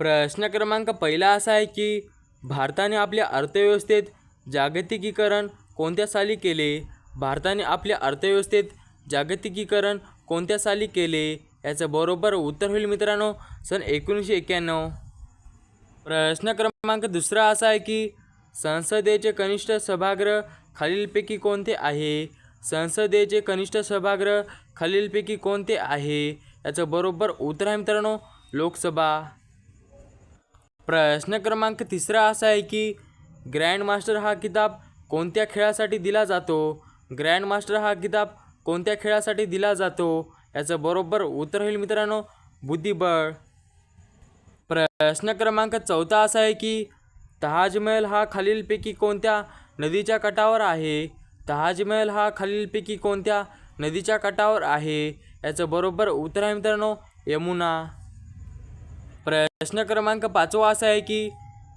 प्रश्न क्रमांक पहिला असा आहे की भारताने आपल्या अर्थव्यवस्थेत जागतिकीकरण कोणत्या साली केले? भारताने आपल्या अर्थव्यवस्थेत जागतिकीकरण कोणत्या साली केले? याचं बरोबर उत्तर होईल मित्रांनो सन एकोणीसशे एक्क्याण्णव. प्रश्न क्रमांक दुसरा असा आहे की संसदेचे कनिष्ठ सभागृह खालीलपैकी कोणते आहे? संसदेचे कनिष्ठ सभागृह खालीलपैकी कोणते आहे? याचं बरोबर उत्तर आहे मित्रांनो लोकसभा. प्रश्न क्रमांक तिसरा असा आहे की ग्रँड मास्टर हा किताब कोणत्या खेळासाठी दिला जातो? ग्रँड मास्टर हा किताब कोणत्या खेळासाठी दिला जातो? याचं बरोबर उत्तर होईल मित्रांनो बुद्धिबळ. प्रश्न क्रमांक चौथा असा आहे की ताजमहल हा खालीलपैकी कोणत्या नदीच्या काठावर आहे? ताजमहल हा खालीलपैकी कोणत्या नदीच्या काठावर आहे? याचं बरोबर उत्तर आहे मित्रांनो यमुना. प्रश्न क्रमांक पाचवा असा आहे की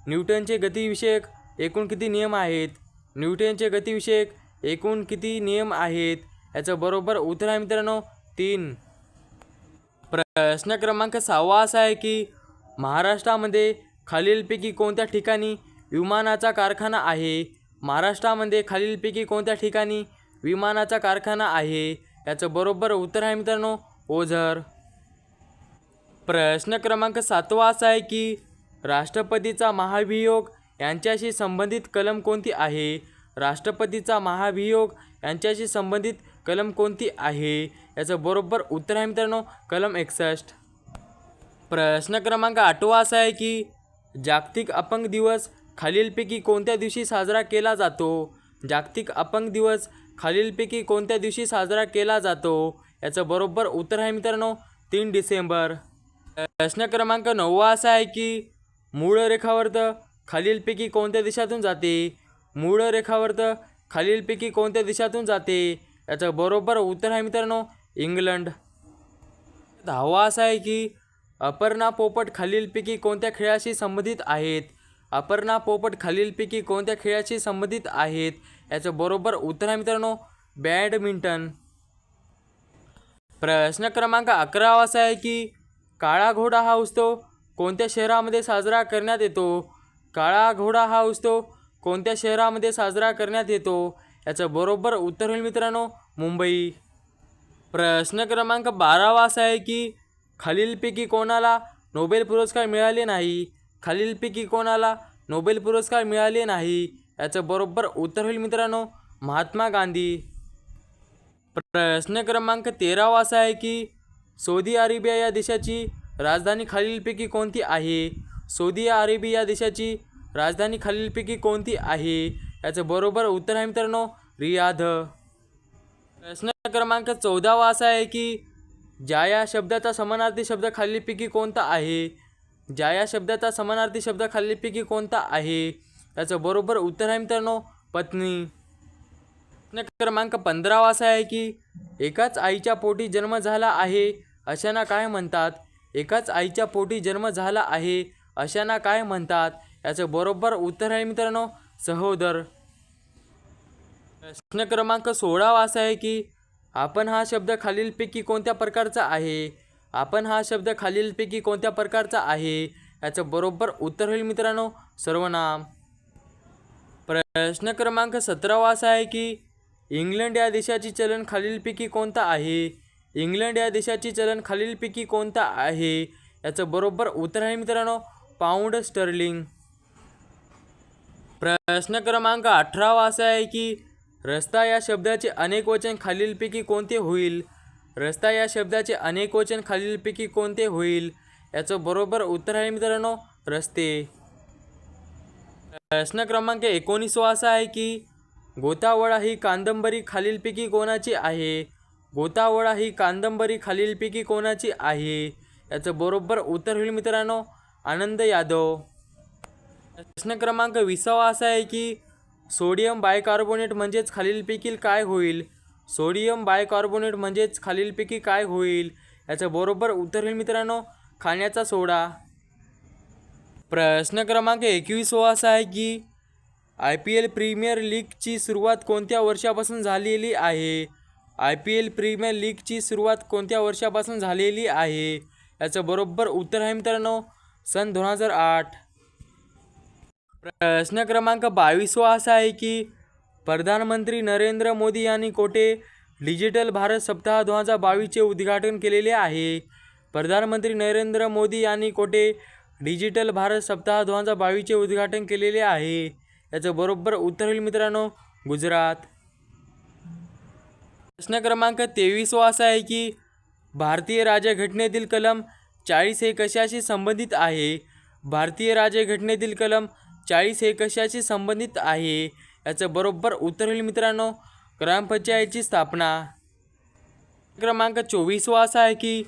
न्यूटनचे गतिविषयक एकूण किती नियम आहेत? न्यूटनचे गतिविषयक एकूण किती नियम आहेत? याचं बरोबर उत्तर आहे मित्रांनो तीन. प्रश्न क्रमांक सहावा असा आहे की महाराष्ट्रामध्ये खालीलपैकी कोणत्या ठिकाणी विमानाचा कारखाना आहे? महाराष्ट्रामध्ये खालीलपैकी कोणत्या ठिकाणी विमानाचा कारखाना आहे? याचं बरोबर उत्तर आहे मित्रांनो ओझर. प्रश्न क्रमांक सातवा असा आहे की राष्ट्रपतीचा महाभियोग यांच्याशी संबंधित कलम कोणती आहे? राष्ट्रपतीचा महाभियोग यांच्याशी संबंधित कलम कोणती आहे? याचं बरोबर उत्तर आहे मित्रांनो कलम एकसष्ट. प्रश्न क्रमांक आठवा असा आहे की जागतिक अपंग दिवस खालीलपैकी कोणत्या दिवशी साजरा केला जातो? जागतिक अपंग दिवस खालीलपैकी कोणत्या दिवशी साजरा केला जातो? याचं बरोबर उत्तर आहे मित्रांनो तीन डिसेंबर. प्रश्न क्रमांक नववा असा आहे की मूळ रेखावर्त खालीलपैकी कोणत्या दिशातून जाते? मूळ रेखावर्त खालीलपैकी कोणत्या दिशातून जाते? याचं बरोबर उत्तर आहे मित्रांनो इंग्लंड. दहावा असा आहे की अपर्णा पोपट खालीलपैकी कोणत्या खेळाशी संबंधित आहेत? अपर्णा पोपट खालीलपैकी कोणत्या खेळाशी संबंधित आहेत? याचं बरोबर उत्तर आहे मित्रांनो बॅडमिंटन. प्रश्न क्रमांक अकरावा असा आहे की काळा घोडा हा उत्सव कोणत्या शहरामध्ये साजरा करण्यात येतो? काळा घोडा हा उत्सव कोणत्या शहरामध्ये साजरा करण्यात येतो? याचं बरोबर उत्तर होईल मित्रांनो मुंबई. प्रश्न क्रमांक बारावा असा आहे की खालीलपैकी कोणाला नोबेल पुरस्कार मिळाले नाही? खालीलपैकी कोणाला नोबेल पुरस्कार मिळाले नाही? याचं बरोबर उत्तर होईल मित्रांनो महात्मा गांधी. प्रश्न क्रमांक तेरावा असा आहे की सौदी अरेबिया या देशाची राजधानी खालीलपैकी कोणती आहे? सौदी अरेबिया या देशाची राजधानी खालीलपैकी कोणती आहे? याचं बरोबर उत्तर आहे मित्रांनो रियाध. प्रश्न क्रमांक चौदावा असा आहे की ज्या या शब्दाचा समानार्थी शब्द खालीलपैकी कोणता आहे? ज्या या शब्दाचा समानार्थी शब्द खालीलपैकी कोणता आहे? याचं बरोबर उत्तर आहे मित्रांनो पत्नी. प्रश्न क्रमांक पंधरावा असा आहे की एकाच आईच्या पोटी जन्म झाला आहे अशांना काय म्हणतात? एकाच आईच्या पोटी जन्म झाला आहे अशांना काय म्हणतात? याचं बरोबर उत्तर आहे मित्रांनो सहोदर. प्रश्न क्रमांक सोळावा असा आहे की आपण हा शब्द खालीलपैकी कोणत्या प्रकारचा आहे? आपण हा शब्द खालीलपैकी कोणत्या प्रकारचा आहे? याचं बरोबर उत्तर होईल मित्रांनो सर्वनाम. प्रश्न क्रमांक सतरावा असा आहे की इंग्लंड या देशाची चलन खालीलपैकी कोणता आहे? इंग्लंड या देशाची चलन खालीलपैकी कोणता आहे? याचं बरोबर उत्तर आहे मित्रांनो पाऊंड स्टर्लिंग. प्रश्न क्रमांक अठरावा असा आहे की रस्ता या शब्दाचे अनेक वचन खालीलपैकी कोणते होईल? रस्ता या शब्दाचे अनेक वचन खालीलपैकी कोणते होईल? याचं बरोबर उत्तर आहे मित्रांनो रस्ते. प्रश्न क्रमांक एकोणीसवा असा आहे की गोतावळा ही कादंबरी खालीलपैकी कोणाची आहे? गोतावळा ही कादंबरी खालीलपैकी कोणाची आहे? याचं बरोबर उत्तर होईल मित्रांनो आनंद यादव. प्रश्न क्रमांक विसावा असा आहे की सोडियम बायकार्बोनेट म्हणजेच खालीलपैकी काय होईल? सोडियम बायकार्बोनेट म्हणजेच खालीलपैकी काय होईल? याचं बरोबर उत्तर होईल मित्रांनो खाण्याचा सोडा. प्रश्न क्रमांक एकवीसवा असा आहे की आय पी एल प्रीमियर लीगची सुरुवात कोणत्या वर्षापासून झालेली आहे? आय पी एल प्रीमियर लीगची सुरुवात कोणत्या वर्षापासून झालेली आहे? याचं बरोबर उत्तर आहे मित्रांनो सन दोन हजार आठ. प्रश्न क्रमांक बावीसवा असा आहे की प्रधानमंत्री नरेंद्र मोदी यांनी कोठे डिजिटल भारत सप्ताह दोन हजार बावीसचे उद्घाटन केलेले आहे? प्रधानमंत्री नरेंद्र मोदी यांनी कोठे डिजिटल भारत सप्ताह दोन हजार बावीसचे उद्घाटन केलेले आहे? याचं बरोबर उत्तर होईल मित्रांनो गुजरात. प्रश्न क्रमांक तेवीसवा असा आहे की भारतीय राज्यघटनेतील कलम चाळीस हे कशाशी संबंधित आहे? भारतीय राज्यघटनेतील कलम चाळीस हे कशाशी संबंधित आहे? याचं बरोबर उत्तर होईल मित्रांनो ग्रामपंचायतची स्थापना. क्रमांक चोवीसवा असा आहे की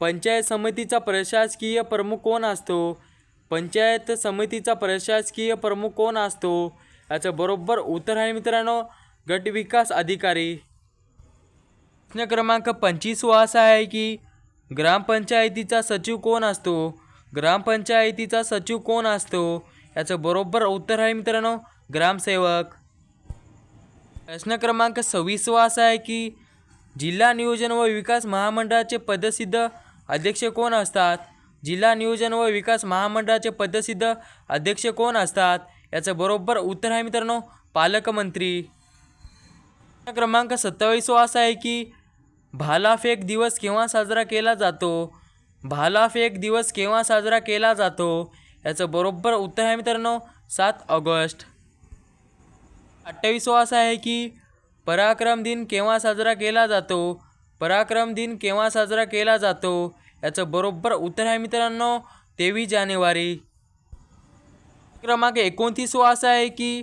पंचायत समितीचा प्रशासकीय प्रमुख कोण असतो? पंचायत समितीचा प्रशासकीय प्रमुख कोण असतो? याचं बरोबर उत्तर आहे मित्रांनो गट विकास अधिकारी. प्रश्न क्रमांक पंचवीसवा असा आहे की ग्रामपंचायतीचा सचिव कोण असतो? ग्रामपंचायतीचा सचिव कोण असतो? याचं बरोबर उत्तर आहे मित्रांनो ग्रामसेवक. प्रश्न क्रमांक सव्वीसवा असा आहे की जिल्हा नियोजन व विकास महामंडळाचे पदसिद्ध अध्यक्ष कोण असतात? जिल्हा नियोजन व विकास महामंडळाचे पदसिद्ध अध्यक्ष कोण असतात? याचं बरोबर उत्तर आहे मित्रांनो पालकमंत्री क्रमांक सत्तावीसवा असा आहे की भालाफेक दिवस केव्हा साजरा केला जातो? भालाफेक दिवस केव्हा साजरा केला जातो? याचं बरोबर उत्तर आहे मित्रांनो सात ऑगस्ट. अठ्ठावीसवा असा आहे की पराक्रम दिन केव्हा साजरा केला जातो? पराक्रम दिन केव्हा साजरा केला जातो? याचं बरोबर उत्तर आहे मित्रांनो तेवीस जानेवारी. क्रमांक एकोणतीसवा असा आहे की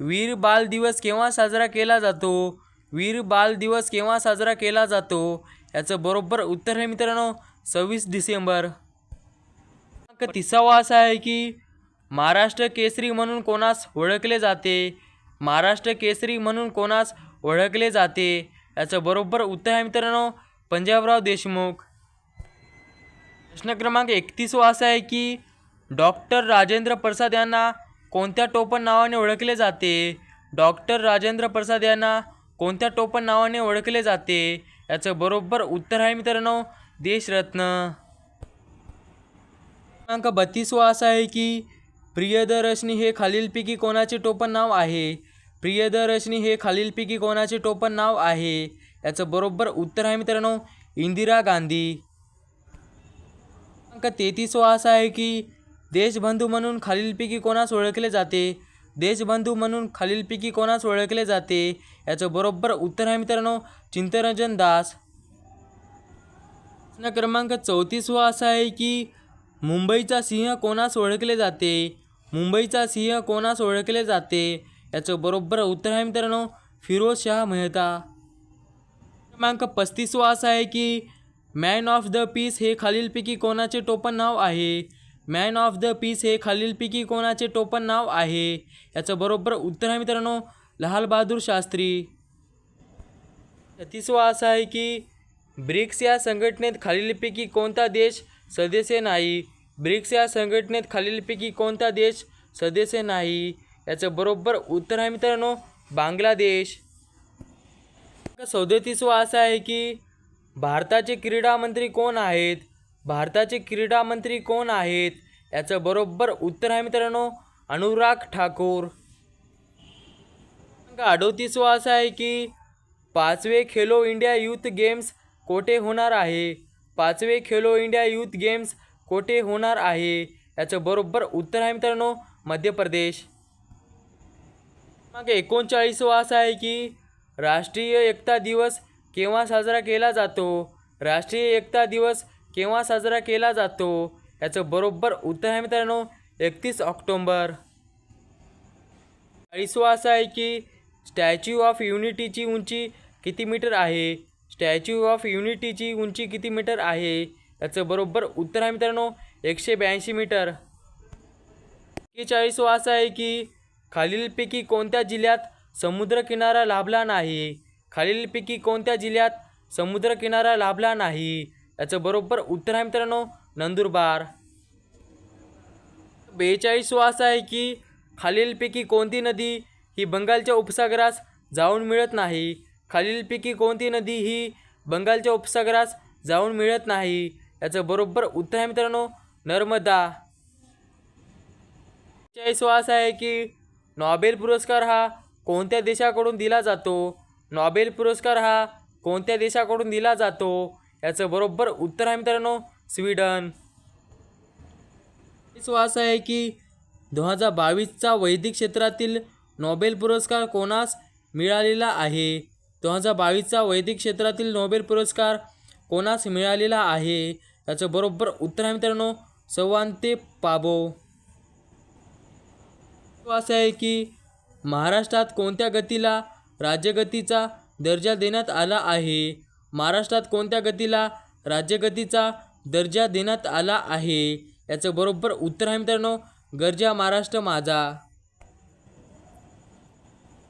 वीर बाल दिवस केव्हा साजरा केला जातो? वीर बाल दिवस केव्हा साजरा केला जातो? याचं बरोबर उत्तर आहे मित्रांनो सव्वीस डिसेंबर. क्रमांक तिसावा असा आहे की महाराष्ट्र केसरी म्हणून कोणास ओळखले जाते? महाराष्ट्र केसरी म्हणून कोणास ओळखले जाते? याचं बरोबर उत्तर आहे मित्रांनो पंजाबराव देशमुख. प्रश्न क्रमांक एकतीसवा असा आहे की डॉक्टर राजेंद्र प्रसाद यांना कोणत्या टोपण नावाने ओळखले जाते? डॉक्टर राजेंद्र प्रसाद यांना कोणत्या टोपण नावाने ओळखले जाते? याचं बरोबर उत्तर आहे मित्रांनो देशरत्न. क्रमांक बत्तीसवा असा आहे की प्रियदर्शनी हे खालीलपैकी कोणाचे टोपण नाव आहे? प्रियदर्शनी हे खालीलपैकी कोणाचे टोपण नाव आहे? याचं बरोबर उत्तर आहे मित्रांनो इंदिरा गांधी. क्रमांक तेहतीसवा असा आहे की देशबंधू म्हणून खालीलपैकी कोणास ओळखले जाते? देशबंधू म्हणून खालीलपैकी कोणास ओळखले जाते? याचं बरोबर उत्तर आहे मित्रांनो चिंतरंजन दास. प्रश्न क्रमांक चौतीसवा असा आहे की मुंबईचा सिंह कोणास ओळखले जाते? मुंबईचा सिंह कोणास ओळखले जाते? याचं बरोबर उत्तर आहे मित्रांनो फिरोज शाह मेहता. क्रमांक पस्तीसवा असा आहे की मॅन ऑफ द पीस हे खालीलपैकी कोणाचे टोपण नाव आहे? मॅन ऑफ द पीस हे खालीलपैकी कोणाचे टोपण नाव आहे? याचं बरोबर उत्तर आहे मित्रांनो लालबहादूर शास्त्री. छत्तीसवा असा आहे की ब्रिक्स या संघटनेत खालीलपैकी कोणता देश सदस्य नाही? ब्रिक्स या संघटनेत खालीलपैकी कोणता देश सदस्य नाही? याचं बरोबर उत्तर आहे मित्रांनो बांगलादेश. सदतीसवा असा आहे की भारताचे क्रीडा मंत्री कोण आहेत? भारताचे क्रीडा मंत्री कोण आहेत? याचं बरोबर उत्तर आहे मित्रांनो अनुराग ठाकूर. अडोतीसवा असा आहे की पाचवे खेलो इंडिया यूथ गेम्स कोठे होणार आहे? पाचवे खेलो इंडिया यूथ गेम्स कोठे होणार आहे? याचं बरोबर उत्तर आहे मित्रांनो मध्य प्रदेश. मग एकोणचाळीसवा असा आहे की राष्ट्रीय एकता दिवस केव्हा साजरा केला जातो? राष्ट्रीय एकता दिवस केव्हा साजरा केला जातो? याचं बरोबर उत्तर आहे मित्रांनो एकतीस ऑक्टोंबर. चाळीसवा असा आहे की स्टॅच्यू ऑफ युनिटीची उंची किती मीटर आहे? स्टॅच्यू ऑफ युनिटीची उंची किती मीटर आहे? याचं बरोबर उत्तर आहे मित्रांनो एकशे ब्याऐंशी मीटर. एक्केचाळीसवा असा आहे की खालीलपैकी कोणत्या जिल्ह्यात समुद्रकिनारा लाभला नाही? खालीलपैकी कोणत्या जिल्ह्यात समुद्रकिनारा लाभला नाही? याचं बरोबर उत्तर आहे मित्रांनो नंदुरबार. बेचाळीस वास आहे की खालीलपैकी कोणती नदी ही बंगालच्या उपसागरास जाऊन मिळत नाही? खालीलपैकी कोणती नदी ही बंगालच्या उपसागरास जाऊन मिळत नाही? याचं बरोबर उत्तर आहे मित्रांनो नर्मदा. बेचाळीस वास आहे की नॉबेल पुरस्कार हा कोणत्या देशाकडून दिला जातो? नॉबेल पुरस्कार हा कोणत्या देशाकडून दिला जातो? याचं बरोबर उत्तर आहे मित्रांनो स्वीडन. चाळीसवा आहे की दोन हजार बावीसचा वैदिक क्षेत्रातील नोबेल पुरस्कार कोणास मिळालेला आहे? दोन हजार बावीसचा वैदिक क्षेत्रातील नोबेल पुरस्कार कोणास मिळालेला आहे? याचं बरोबर उत्तर आहे मित्रांनो सवांते पाबो. असं आहे की महाराष्ट्रात कोणत्या गतीला राज्यगतीचा दर्जा देण्यात आला आहे. महाराष्ट्रात कोणत्या गतीला राज्यगतीचा दर्जा देण्यात आला आहे? याचं बरोबर उत्तर आहे मित्रांनो गरजा महाराष्ट्र माझा.